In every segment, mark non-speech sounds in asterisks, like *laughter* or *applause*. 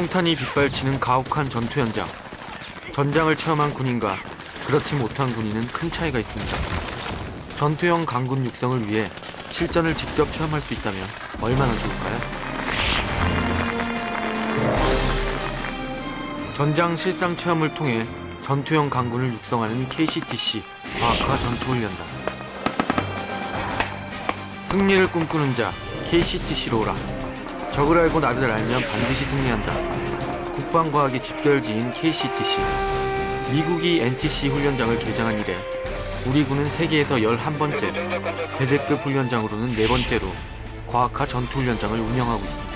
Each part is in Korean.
총탄이 빗발치는 가혹한 전투 현장. 전장을 체험한 군인과 그렇지 못한 군인은 큰 차이가 있습니다. 전투형 강군 육성을 위해 실전을 직접 체험할 수 있다면 얼마나 좋을까요? 전장 실상 체험을 통해 전투형 강군을 육성하는 KCTC 과학화 전투훈련단. 승리를 꿈꾸는 자 KCTC로 오라. 적을 알고 나를 알면 반드시 승리한다. 국방과학의 집결지인 KCTC. 미국이 NTC 훈련장을 개장한 이래 우리 군은 세계에서 11번째, 대대급 훈련장으로는 네 번째로 과학화 전투훈련장을 운영하고 있습니다.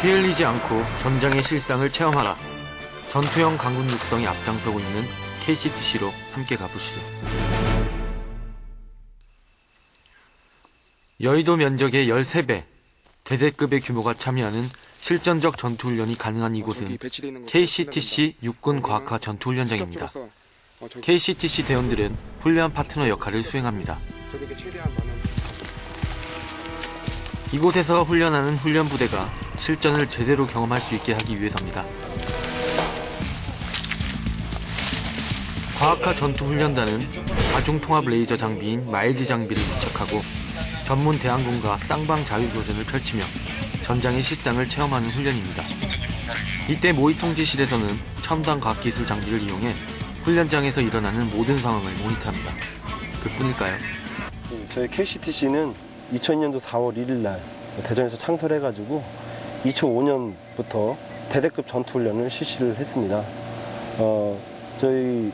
피 흘리지 않고 전장의 실상을 체험하라. 전투형 강군 육성에 앞장서고 있는 KCTC로 함께 가보시죠. 여의도 면적의 13배, 대대급의 규모가 참여하는 실전적 전투훈련이 가능한 이곳은 KCTC 육군 과학화 전투훈련장입니다. KCTC 대원들은 훈련 파트너 역할을 수행합니다. 이곳에서 훈련하는 훈련 부대가 실전을 제대로 경험할 수 있게 하기 위해서입니다. 과학화 전투훈련단은 다중통합 레이저 장비인 마일즈 장비를 부착하고 전문 대항공과 쌍방 자유교전을 펼치며 전장의 실상을 체험하는 훈련입니다. 이때 모의통제실에서는 첨단 과학기술 장비를 이용해 훈련장에서 일어나는 모든 상황을 모니터합니다. 그뿐일까요? 저희 KCTC는 2002년도 4월 1일 날 대전에서 창설해가지고 2005년부터 대대급 전투훈련을 실시를 했습니다. 어, 저희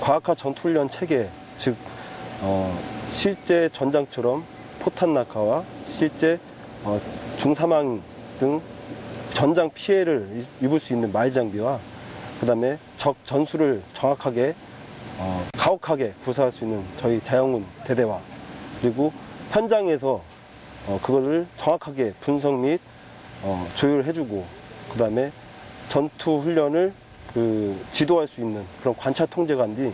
과학화 전투훈련 체계, 즉 어, 실제 전장처럼 포탄 낙하와 실제 어, 중사망 등 전장 피해를 입을 수 있는 마일 장비와 그다음에 적 전술을 정확하게 어, 가혹하게 구사할 수 있는 저희 대형군 대대와 그리고 현장에서 어, 그거를 정확하게 분석 및 어, 조율해주고 그다음에 전투 훈련을 그 지도할 수 있는 그런 관찰 통제관이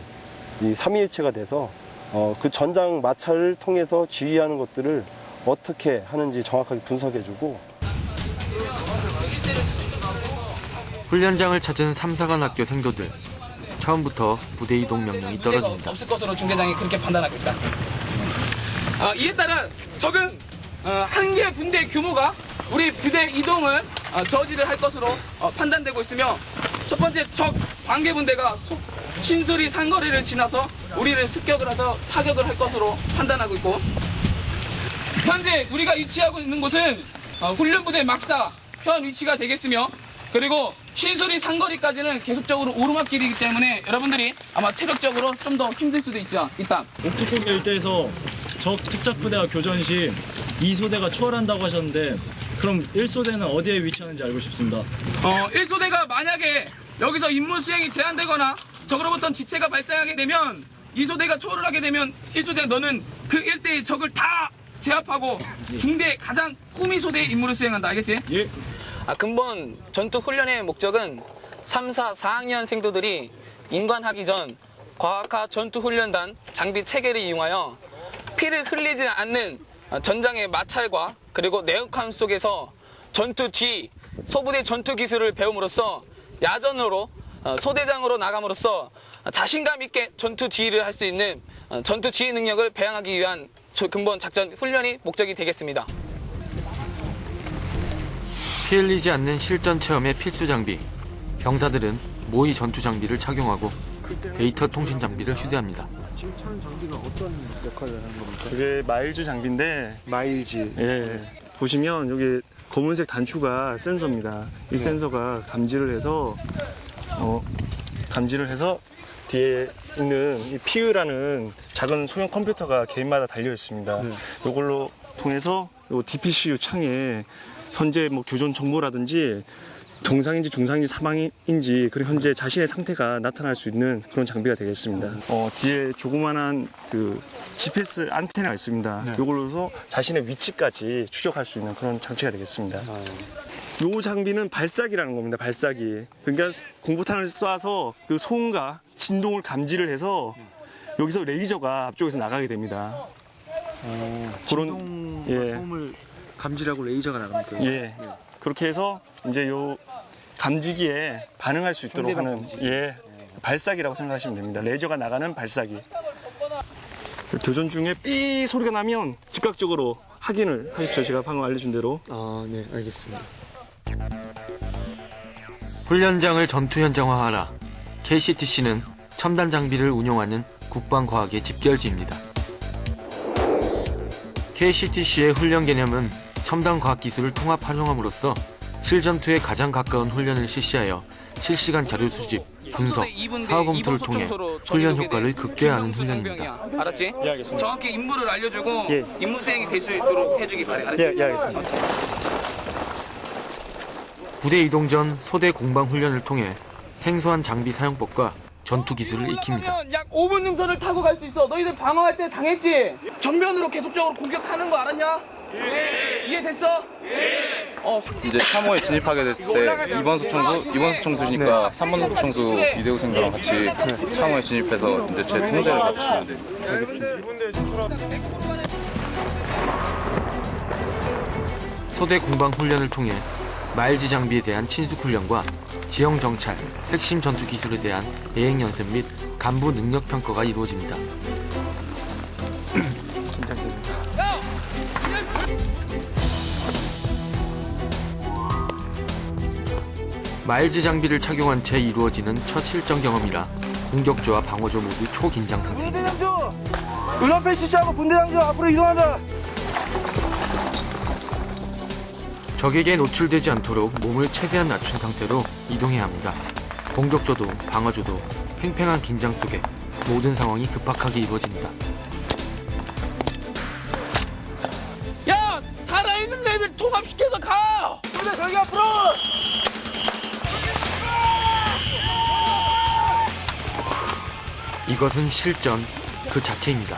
이 삼위일체가 돼서 어, 그 전장 마찰을 통해서 지휘하는 것들을 어떻게 하는지 정확하게 분석해주고 훈련장을 찾은 삼사관학교 생도들. 처음부터 부대 이동 명령이 떨어집니다. 없을 것으로 중대장이 그렇게 판단하고 있다. 어, 이에 따라 적은 어, 한개 분대 규모가 우리 부대 이동을 어, 저지를 할 것으로 어, 판단되고 있으며 첫 번째 적 관계 분대가 소- 신소리 상거리를 지나서 우리를 습격을 해서 타격을 할 것으로 판단하고 있고 현재 우리가 위치하고 있는 곳은 어, 훈련부대 막사 현 위치가 되겠으며 그리고 신소리 상거리까지는 계속적으로 오르막길이기 때문에 여러분들이 아마 체력적으로 좀 더 힘들 수도 있죠. 일단 옥토코기 일대에서 적 특작부대와 교전 시 2소대가 추월한다고 하셨는데 그럼 1소대는 어디에 위치하는지 알고 싶습니다. 어, 1소대가 만약에 여기서 임무 수행이 제한되거나 적으로부터 지체가 발생하게 되면 2소대가 초월을 하게 되면 1소대 너는 그 일대의 적을 다 제압하고 중대 가장 후미 소대의 임무를 수행한다. 알겠지? 예. 아, 근본 전투 훈련의 목적은 3, 4, 4학년 생도들이 인관하기 전 과학화 전투 훈련단 장비 체계를 이용하여 피를 흘리지 않는 전장의 마찰과 그리고 내역함 속에서 전투 뒤 소부대 전투 기술을 배움으로써 야전으로 어, 소대장으로 나감으로써 자신감 있게 전투 지휘를 할 수 있는 어, 전투 지휘 능력을 배양하기 위한 저 근본 작전 훈련이 목적이 되겠습니다. 피 흘리지 않는 실전 체험의 필수 장비. 병사들은 모의 전투 장비를 착용하고 데이터 통신 장비를 휴대합니다. 그게 마일즈 장비인데 마일즈 예 보시면 여기 검은색 단추가 센서입니다. 이 센서가 감지를 해서 어 감지를 해서 뒤에 있는 이 PU라는 작은 소형 컴퓨터가 개인마다 달려 있습니다. 이걸로 통해서 요 DPCU 창에 현재 뭐 교전 정보라든지 정상인지 중상인지 사망인지 그리고 현재 자신의 상태가 나타날 수 있는 그런 장비가 되겠습니다. 어, 뒤에 조그만한 그 GPS 안테나가 있습니다. 이걸로서 자신의 위치까지 추적할 수 있는 그런 장치가 되겠습니다. 요 장비는 발사기라는 겁니다. 발사기. 그러니까 공포탄을 쏴서 그 소음과 진동을 감지를 해서 여기서 레이저가 앞쪽에서 나가게 됩니다. 그런 예. 소음을 감지라고 레이저가 나갑니까? 예. 그렇게 해서 이제 요 감지기에 반응할 수 있도록 하는 예 발사기라고 생각하시면 됩니다. 레이저가 나가는 발사기. 교전 중에 삐 소리가 나면 즉각적으로 확인을 하십시오. 제가 방금 알려준 대로. 아, 네, 알겠습니다. 훈련장을 전투 현장화하라. KCTC는 첨단 장비를 운용하는 국방과학의 집결지입니다. KCTC의 훈련 개념은 첨단 과학 기술을 통합 활용함으로써 실전투에 가장 가까운 훈련을 실시하여 실시간 자료 수집, 분석, 사후 검토를 통해 훈련 효과를 극대화하는 훈련입니다. 알았지? 예, 알겠습니다. 정확히 임무를 알려주고 예. 임무 수행이 될 수 있도록 해주기 바래. 알았지? 예, 예, 알겠습니다. 부대 이동 전 소대 공방 훈련을 통해 생소한 장비 사용법과 전투 기술을 익힙니다. 약 5분 능선을 타고 갈 수 있어. 너희들 방어할 때 당했지? 정면으로 계속적으로 공격하는 거 알았냐? 예. 이해됐어? 어, 이제 3호에 진입하게 됐을 때 2번 소총수, 2번 소총수니까 3번 소총수 이대우생과랑 같이 3호에 진입해서 이제 제 통제를 받으시면 돼요. 소대 공방 훈련을 통해 마일지 장비에 대한 친숙 훈련과 지형 정찰, 핵심 전투 기술에 대한 대행 연습 및 간부 능력 평가가 이루어집니다. *clears throat* 마일즈 장비를 착용한 채 이루어지는 첫 실전 경험이라 공격조와 방어조 모두 초긴장 상태입니다. 은원패 시시하고 분대장조 앞으로 이동한다. 적에게 노출되지 않도록 몸을 최대한 낮춘 상태로 이동해야 합니다. 공격조도 방어조도 팽팽한 긴장 속에 모든 상황이 급박하게 이루어집니다. 야! 살아있는 애들 통합시켜서 가! 이것은 실전 그 자체입니다.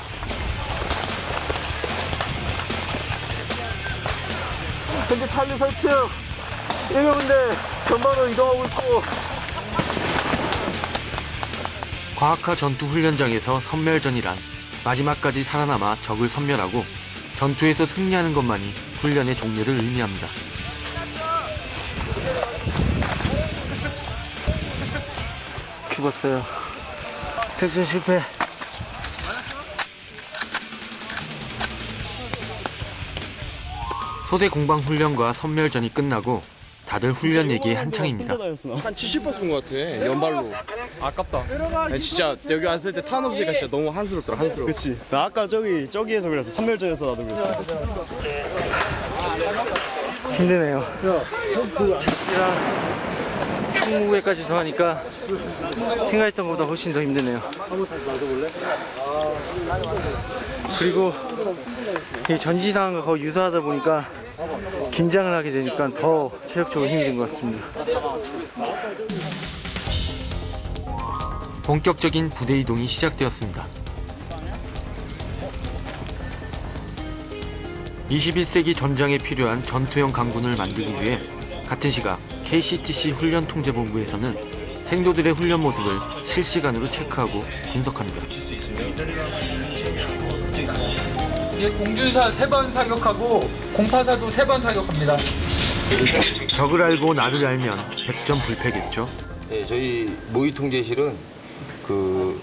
현재 찰리 설치. 일병인데 전방으로 이동하고 있고. 과학화 전투 훈련장에서 선멸전이란 마지막까지 살아남아 적을 섬멸하고 전투에서 승리하는 것만이 훈련의 종료를 의미합니다. 죽었어요. 택신 실패. 소대 공방 훈련과 선멸전이 끝나고 다들 훈련 얘기에 한창입니다. 한 70번 쏜것 같아 연발로 아깝다 아니, 진짜 여기 왔을 때 탄없이가 진짜 너무 한스럽더라 한스러워 그렇지. 나 아까 저기 저기에서 그랬어. 선멸전에서 나도 그랬어. 힘드네요. 이랑 총무회까지 더하니까 생각했던 것보다 훨씬 더 힘드네요. 그리고 이 전지 상황과 거의 유사하다 보니까 긴장을 하게 되니까 더 체력적으로 힘든 것 같습니다. 본격적인 부대 이동이 시작되었습니다. 21세기 전장에 필요한 전투형 강군을 만들기 위해 같은 시각 KCTC 훈련 통제본부에서는 생도들의 훈련 모습을 실시간으로 체크하고 분석합니다. 예, 공준사 세 번 사격하고 공파사도 세 번 사격합니다. 적을 알고 나를 알면 백전 불패겠죠. 네, 저희 모의 통제실은 그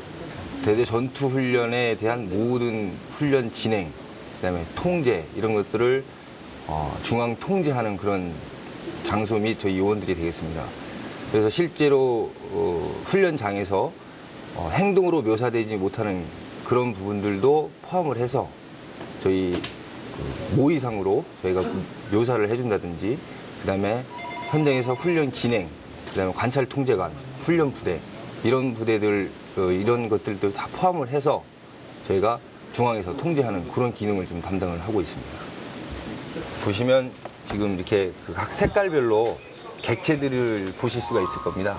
대대 전투 훈련에 대한 모든 훈련 진행, 그다음에 통제 이런 것들을 어, 중앙 통제하는 그런 장소 및 저희 요원들이 되겠습니다. 그래서 실제로 어, 훈련장에서 어, 행동으로 묘사되지 못하는 그런 부분들도 포함을 해서 저희 그 모의상으로 저희가 묘사를 해준다든지 그다음에 현장에서 훈련 진행, 그다음에 관찰 통제관, 훈련 부대 이런 부대들 어, 이런 것들도 다 포함을 해서 저희가 중앙에서 통제하는 그런 기능을 좀 담당을 하고 있습니다. 보시면 지금 이렇게 그각 색깔별로 객체들을 보실 수가 있을 겁니다.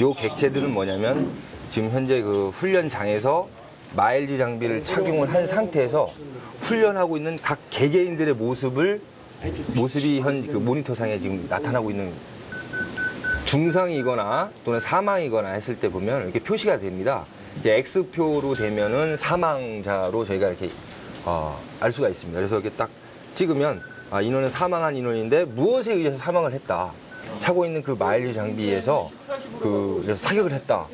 요 객체들은 뭐냐면 지금 현재 그 훈련장에서 마일지 장비를 착용을 한 상태에서 훈련하고 있는 각 개개인들의 모습을 모습이 현 그 모니터상에 지금 나타나고 있는 중상이거나 또는 사망이거나 했을 때 보면 이렇게 표시가 됩니다. 이제 X표로 되면은 사망자로 저희가 이렇게 어, 알 수가 있습니다. 그래서 이렇게 딱 찍으면 아, 인원은 사망한 인원인데 무엇에 의해서 사망을 했다. 차고 있는 그 마일리 장비에서 그 사격을 했다.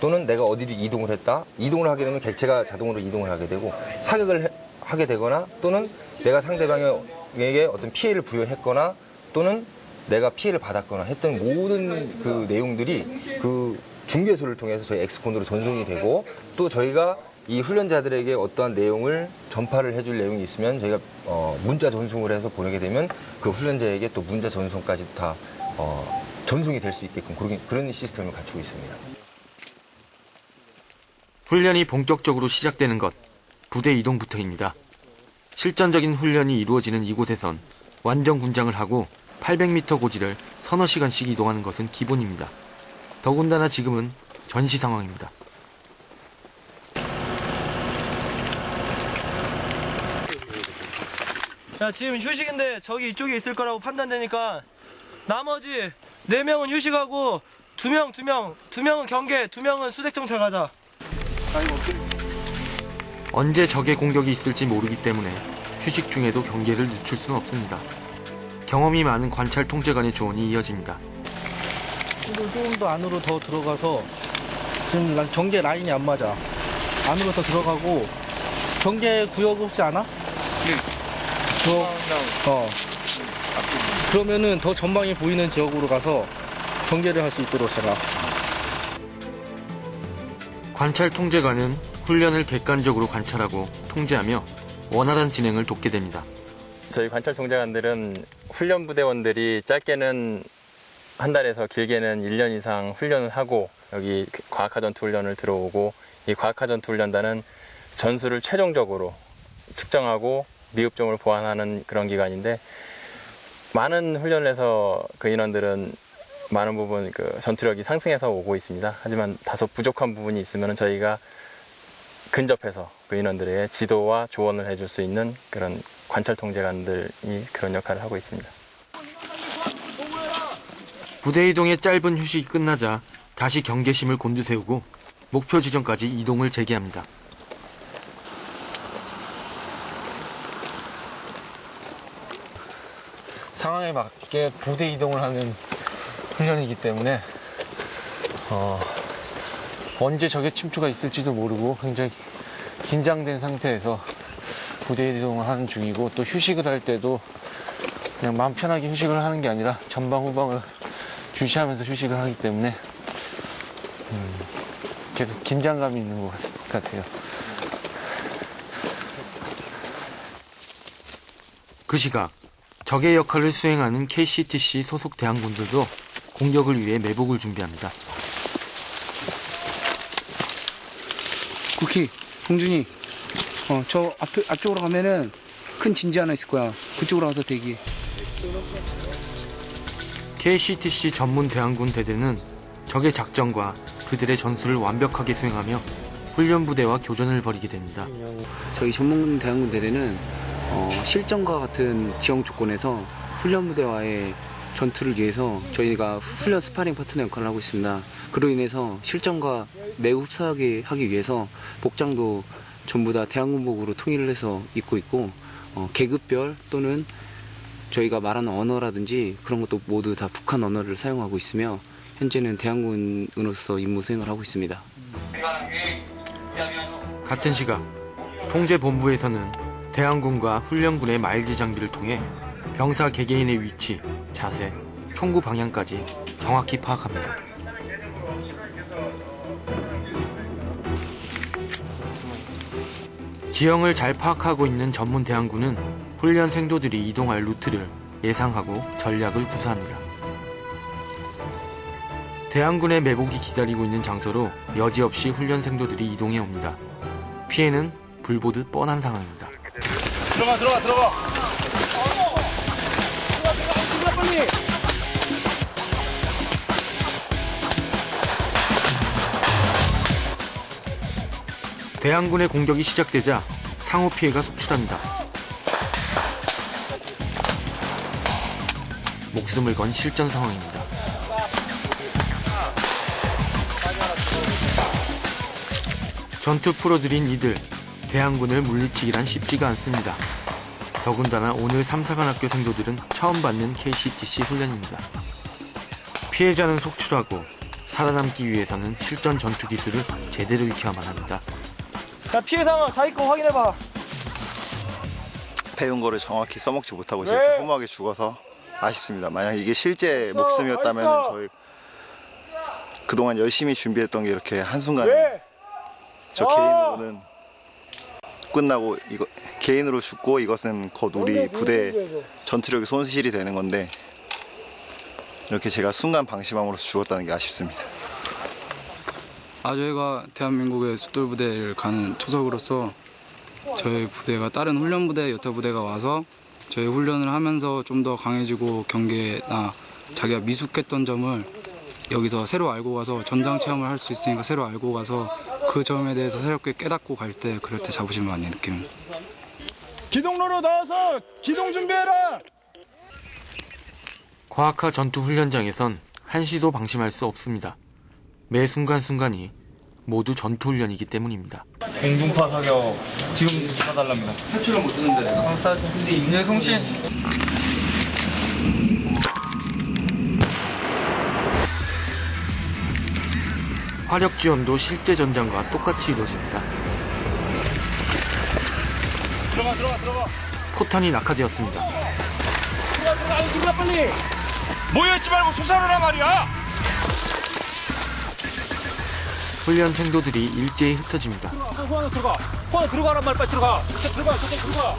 또는 내가 어디를 이동을 했다. 이동을 하게 되면 객체가 자동으로 이동을 하게 되고 사격을 해- 하게 되거나 또는 내가 상대방에게 어떤 피해를 부여했거나 또는 내가 피해를 받았거나 했던 모든 그 내용들이 그 중개소를 통해서 저희 엑스콘으로 전송이 되고 또 저희가 이 훈련자들에게 어떠한 내용을 전파를 해줄 내용이 있으면 저희가 어, 문자 전송을 해서 보내게 되면 그 훈련자에게 또 문자 전송까지 다 어, 전송이 될 수 있게끔 그런, 그런 시스템을 갖추고 있습니다. 훈련이 본격적으로 시작되는 것, 부대 이동부터입니다. 실전적인 훈련이 이루어지는 이곳에선 완전 군장을 하고 800m 고지를 서너 시간씩 이동하는 것은 기본입니다. 더군다나 지금은 전시 상황입니다. 야 지금 휴식인데 저기 이쪽에 있을 거라고 판단되니까 나머지 네 명은 휴식하고 두명두명두 명은 경계 두 명은 수색정찰 가자 언제 적의 공격이 있을지 모르기 때문에 휴식 중에도 경계를 늦출 수는 없습니다. 경험이 많은 관찰 통제관의 조언이 이어집니다. 조금 더 안으로 더 들어가서 지금 난 경계 라인이 안 맞아. 안으로 더 들어가고 경계 구역 혹시 아나? 네. 저, 어. 그러면은 더 전방이 보이는 지역으로 가서 경계를 할 수 있도록 해라. 관찰 통제관은 훈련을 객관적으로 관찰하고 통제하며 원활한 진행을 돕게 됩니다. 저희 관찰 통제관들은 훈련 부대원들이 짧게는 한 달에서 길게는 1년 이상 훈련을 하고 여기 과학화 전투 훈련을 들어오고 이 과학화 전투 훈련단은 전술을 최종적으로 측정하고 미흡점을 보완하는 그런 기관인데 많은 훈련을 해서 그 인원들은 많은 부분 그 전투력이 상승해서 오고 있습니다. 하지만 다소 부족한 부분이 있으면 저희가 근접해서 그 인원들의 지도와 조언을 해줄 수 있는 그런 관찰 통제관들이 그런 역할을 하고 있습니다. 부대 이동의 짧은 휴식이 끝나자 다시 경계심을 곤두세우고 목표 지점까지 이동을 재개합니다. 상황에 맞게 부대 이동을 하는 훈련이기 때문에 어, 언제 적의 침투가 있을지도 모르고 굉장히 긴장된 상태에서 부대 이동을 하는 중이고 또 휴식을 할 때도 그냥 마음 편하게 휴식을 하는 게 아니라 전방 후방을 주시하면서 휴식을 하기 때문에 음, 계속 긴장감이 있는 것 같- 같아요. 그 시각 적의 역할을 수행하는 KCTC 소속 대항군들도 공격을 위해 매복을 준비합니다. 쿠키, 공준이, 어, 저 앞, 앞쪽으로 가면은 큰 진지 하나 있을 거야. 그쪽으로 가서 대기. KCTC 전문 대항군 대대는 적의 작전과 그들의 전술을 완벽하게 수행하며 훈련 부대와 교전을 벌이게 됩니다. 저희 전문 대항군 대대는 어, 실전과 같은 지형 조건에서 훈련 부대와의 전투를 위해서 저희가 훈련 스파링 파트너 역할을 하고 있습니다. 그로 인해서 실전과 매우 흡사하게 하기 위해서 복장도 전부 다 대항군복으로 통일을 해서 입고 있고 어, 계급별 또는 저희가 말하는 언어라든지 그런 것도 모두 다 북한 언어를 사용하고 있으며 현재는 대항군으로서 임무 수행을 하고 있습니다. 같은 시각 통제본부에서는 대항군과 훈련군의 마일지 장비를 통해 병사 개개인의 위치, 자세, 총구 방향까지 정확히 파악합니다. 지형을 잘 파악하고 있는 전문 대항군은 훈련 생도들이 이동할 루트를 예상하고 전략을 구사합니다. 대항군의 매복이 기다리고 있는 장소로 여지없이 훈련 생도들이 이동해 옵니다. 피해는 불보듯 뻔한 상황입니다. 들어가 들어가 들어가. 대항군의 공격이 시작되자 상호 피해가 속출합니다. 목숨을 건 실전 상황입니다. 전투 프로들인 이들 대항군을 물리치기란 쉽지가 않습니다. 더군다나 오늘 삼사관학교 생도들은 처음 받는 KCTC 훈련입니다. 피해자는 속출하고 살아남기 위해서는 실전 전투 기술을 제대로 익혀야만 합니다. 자 피해 상황 자기 거 확인해봐. 배운 거를 정확히 써먹지 못하고 이제 이렇게 허무하게 죽어서 아쉽습니다. 만약 이게 실제 목숨이었다면 저희 그동안 열심히 준비했던 게 이렇게 한순간에 저 개인으로는 끝나고 이거 개인으로 죽고 이것은 곧 우리 부대 전투력의 손실이 되는 건데 이렇게 제가 순간 방심함으로써 죽었다는 게 아쉽습니다. 아 저희가 대한민국의 숫돌 부대를 가는 초석으로서 저희 부대가 다른 훈련 부대, 여타 부대가 와서 저희 훈련을 하면서 좀 더 강해지고 경계나 자기가 미숙했던 점을 여기서 새로 알고 가서 전장 체험을 할 수 있으니까 새로 알고 가서 그 점에 대해서 새롭게 깨닫고 갈 때 그럴 때 자부심을 많이 느낍니다. 기동로로 나와서 기동 준비해라. 과학화 전투 훈련장에선 한시도 방심할 수 없습니다. 매 순간순간이 모두 전투 훈련이기 때문입니다. 공중파 사격 지금 사달랍니다. 탈출을 못 쓰는데 내가. 근데 임내 송신 화력 지원도 실제 전장과 똑같이 이루어집니다. 들어가 들어가 들어가. 포탄이 낙하되었습니다. 들어가 들어가 빨리. 모여있지 말고 솟아오라 말이야. 훈련 생도들이 일제히 흩어집니다. 호환아 들어가. 호환아 들어가란 말 빨리 들어가. 들어가 들어가.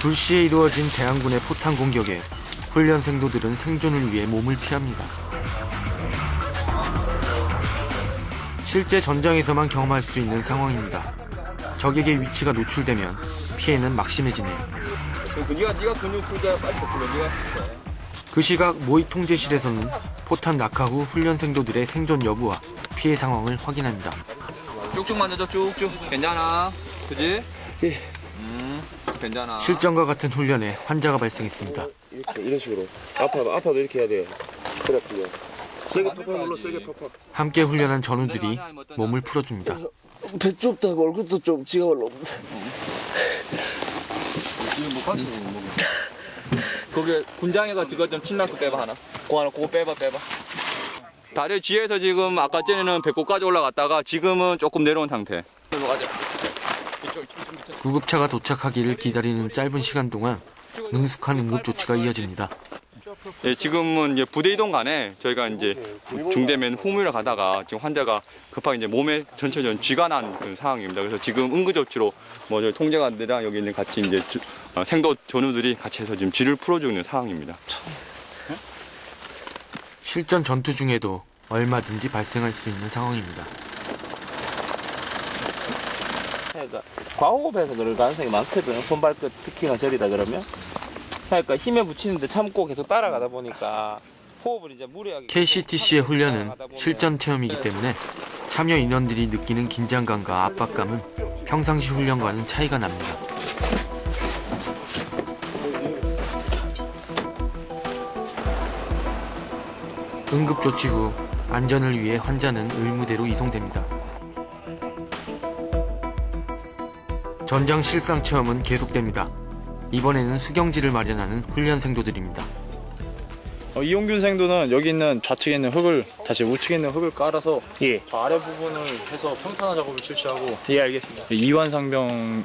불시에 이루어진 대항군의 포탄 공격에 훈련 생도들은 생존을 위해 몸을 피합니다. 실제 전장에서만 경험할 수 있는 상황입니다. 적에게 위치가 노출되면 피해는 막심해지네요. 그 시각 모의 통제실에서는 포탄 낙하 후 훈련 생도들의 생존 여부와 피해 상황을 확인합니다. 쭉쭉 만져줘 쭉쭉. 괜찮아. 그지? 예. 음 괜찮아. 실전과 같은 훈련에 환자가 발생했습니다. 이렇게 이런 식으로 아파도 아파도 이렇게 해야 돼요. 그래 풀려. 세게 팍팍 눌러 세게 팍팍. 함께 훈련한 전우들이 몸을 풀어줍니다. 배 좁다 고 얼굴도 좀 지가 올라. 거기 군장에가 지금 좀 침낭도 빼봐 하나. 그거 하나 그거 빼봐 빼봐. 다리 뒤에서 지금 아까 전에는 배꼽까지 올라갔다가 지금은 조금 내려온 상태. 구급차가 도착하기를 기다리는 짧은 시간 동안 능숙한 응급 조치가 이어집니다. 예, 지금은 이제 부대 이동 간에 저희가 이제 중대면 후문을 가다가 지금 환자가 급하게 이제 몸에 전체적인 쥐가 난 그런 상황입니다. 그래서 지금 응급조치로 뭐 저희 통제관들이랑 여기 있는 같이 이제 주- 어, 생도 전우들이 같이 해서 지금 쥐를 풀어주는 상황입니다. 실전 전투 중에도 얼마든지 발생할 수 있는 상황입니다. 그러니까 과호흡해서 그럴 가능성이 많거든. 손발끝 특히나 저리다 그러면. 그러니까 힘에 붙이는데 참고 계속 따라가다 보니까 호흡을 이제 무리하게. KCTC의 훈련은 실전 체험이기 때문에 참여 인원들이 느끼는 긴장감과 압박감은 평상시 훈련과는 차이가 납니다. 응급 조치 후 안전을 위해 환자는 의무대로 이송됩니다. 전장 실상 체험은 계속됩니다. 이번에는 수경지를 마련하는 훈련 생도들입니다. 어, 이용균 생도는 여기 있는 좌측에 있는 흙을 다시 우측에 있는 흙을 깔아서 저 아래 부분을 해서 평탄화 작업을 실시하고 예 알겠습니다. 이완 상병은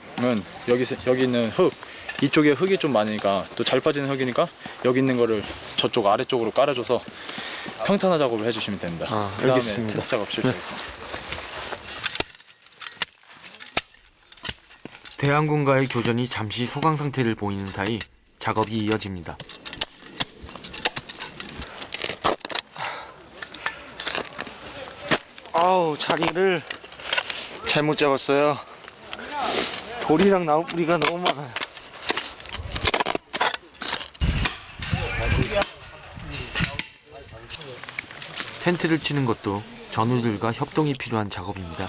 여기 세- 여기 있는 흙 이쪽에 흙이 좀 많으니까 또 잘 빠지는 흙이니까 여기 있는 거를 저쪽 아래쪽으로 깔아줘서 평탄화 작업을 해주시면 됩니다. 아, 그 다음에 알겠습니다. 텐트 작업 실시하겠습니다. 대항군과의 교전이 잠시 소강 상태를 보이는 사이 작업이 이어집니다. 아우 자리를 잘못 잡았어요. 돌이랑 나무뿌리가 너무 많아요. 텐트를 치는 것도 전우들과 협동이 필요한 작업입니다.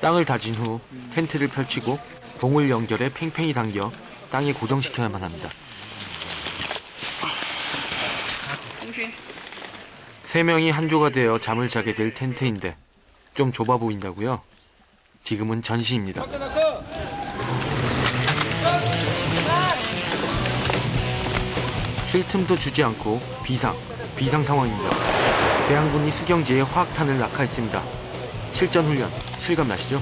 땅을 다진 후 텐트를 펼치고 봉을 연결해 팽팽히 당겨 땅에 고정시켜야만 합니다. 세 명이 한 조가 되어 잠을 자게 될 텐트인데 좀 좁아 보인다고요? 지금은 전시입니다. 쉴 틈도 주지 않고 비상, 비상 상황입니다. 대항군이 수경지에 화학탄을 낙하했습니다. 실전 훈련, 실감 나시죠?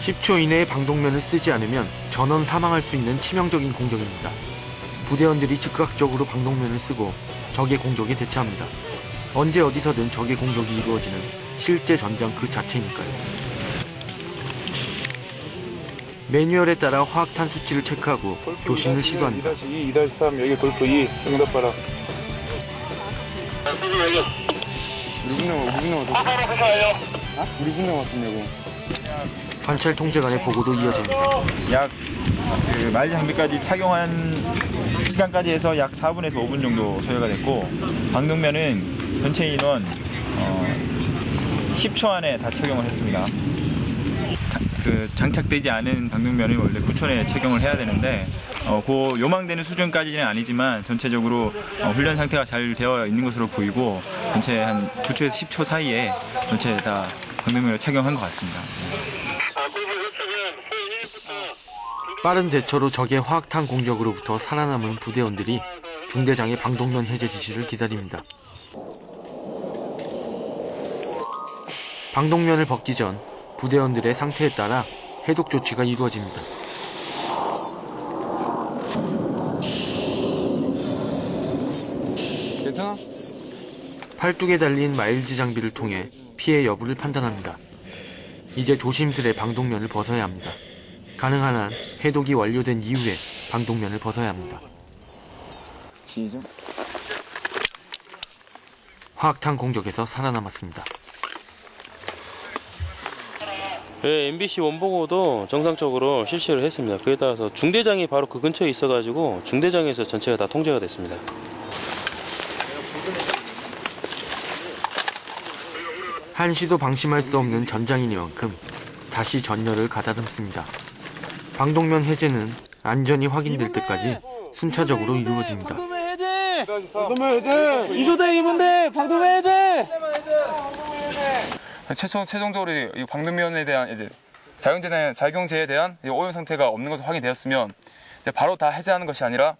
(10초) 이내에 방독면을 쓰지 않으면 전원 사망할 수 있는 치명적인 공격입니다. 부대원들이 즉각적으로 방독면을 쓰고 적의 공격에 대처합니다. 언제 어디서든 적의 공격이 이루어지는 실제 전장 그 자체니까요. 매뉴얼에 따라 화학탄 수치를 체크하고 교신을 시도합니다. 2-2, 2-3 여기 골프 2 응답 봐라 군대 우리 군대 어디 우리 군대 어디냐고 관찰 통제관의 보고도 이어집니다. 약그 마일 장비까지 착용한 시간까지 해서 약 4분에서 5분 정도 소요가 됐고 방독면은 전체 인원 어, 10초 안에 다 착용을 했습니다. 그 장착되지 않은 방독면은 원래 9초 내에 착용을 해야 되는데 어, 그 요망되는 수준까지는 아니지만 전체적으로 어, 훈련 상태가 잘 되어 있는 것으로 보이고 전체 한 9초에서 10초 사이에 전체 다 방독면을 착용한 것 같습니다. 빠른 대처로 적의 화학탄 공격으로부터 살아남은 부대원들이 중대장의 방독면 해제 지시를 기다립니다. 방독면을 벗기 전 부대원들의 상태에 따라 해독 조치가 이루어집니다. 괜찮아? 팔뚝에 달린 마일즈 장비를 통해 피해 여부를 판단합니다. 이제 조심스레 방독면을 벗어야 합니다. 가능한 한 해독이 완료된 이후에 방독면을 벗어야 합니다. 화학탄 공격에서 살아남았습니다. 네, MBC 원보고도 정상적으로 실시를 했습니다. 그에 따라서 중대장이 바로 그 근처에 있어가지고 중대장에서 전체가 다 통제가 됐습니다. 한시도 방심할 수 없는 전장이니만큼 다시 전열을 가다듬습니다. 방독면 해제는 안전이 확인될 때까지 순차적으로 이루어집니다. 방독면 해제 이소대 입은데 방독면 해제 최초 최종적으로 이 방독면에 대한 이제 자경제에 자경제에 대한 이 오염 상태가 없는 것으로 확인되었으면 바로 다 해제하는 것이 아니라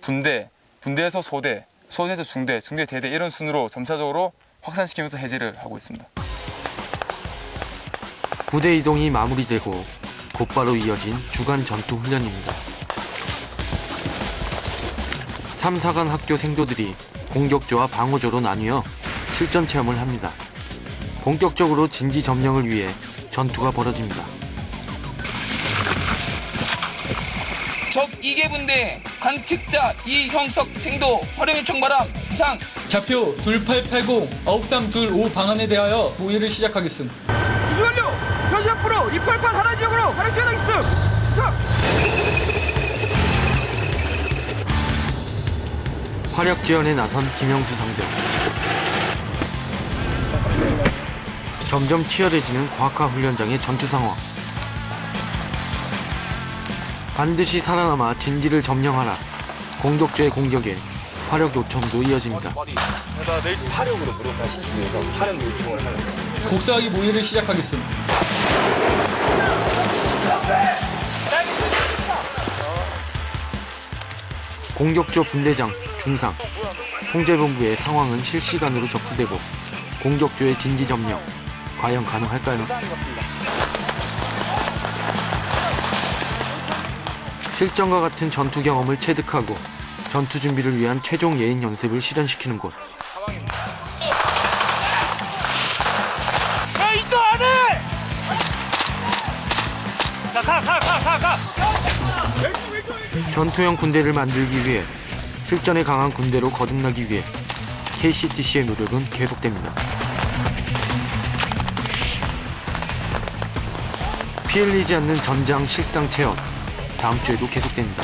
분대, 분대에서 소대, 소대에서 중대, 중대 대대 이런 순으로 점차적으로 확산시키면서 해제를 하고 있습니다. 부대 이동이 마무리되고 곧바로 이어진 주간 전투 훈련입니다. 3, 4간 학교 생도들이 공격조와 방어조로 나뉘어 실전 체험을 합니다. 본격적으로 진지 점령을 위해 전투가 벌어집니다. 적 2개 분대 관측자 이형석 생도 활용 요청 바람 이상 좌표 2880 9325 방안에 대하여 모의를 시작하겠음. 수수 완료 표시 앞으로 288 하나 지역으로 활용 전하겠음 이상 화력 지원에 나선 김영수 상병. 점점 치열해지는 과학화 훈련장의 전투 상황. 반드시 살아남아 진지를 점령하라. 공격조의 공격에 화력 요청도 이어집니다. 화력으로 무력화시키기 위해서 화력 요청을 하는 거예요. 곡사하기 모의를 시작하겠음. 공격조 분대장, 중상, 통제본부의 상황은 실시간으로 접수되고 공격조의 진지 점령 과연 가능할까요? 실전과 같은 전투 경험을 체득하고 전투 준비를 위한 최종 예인 연습을 실현시키는 곳. 야 이쪽 안에 자가가가가가 전투형 군대를 만들기 위해 실전에 강한 군대로 거듭나기 위해 KCTC의 노력은 계속됩니다. 피 흘리지 않는 전장 실상 체험 다음 주에도 계속됩니다.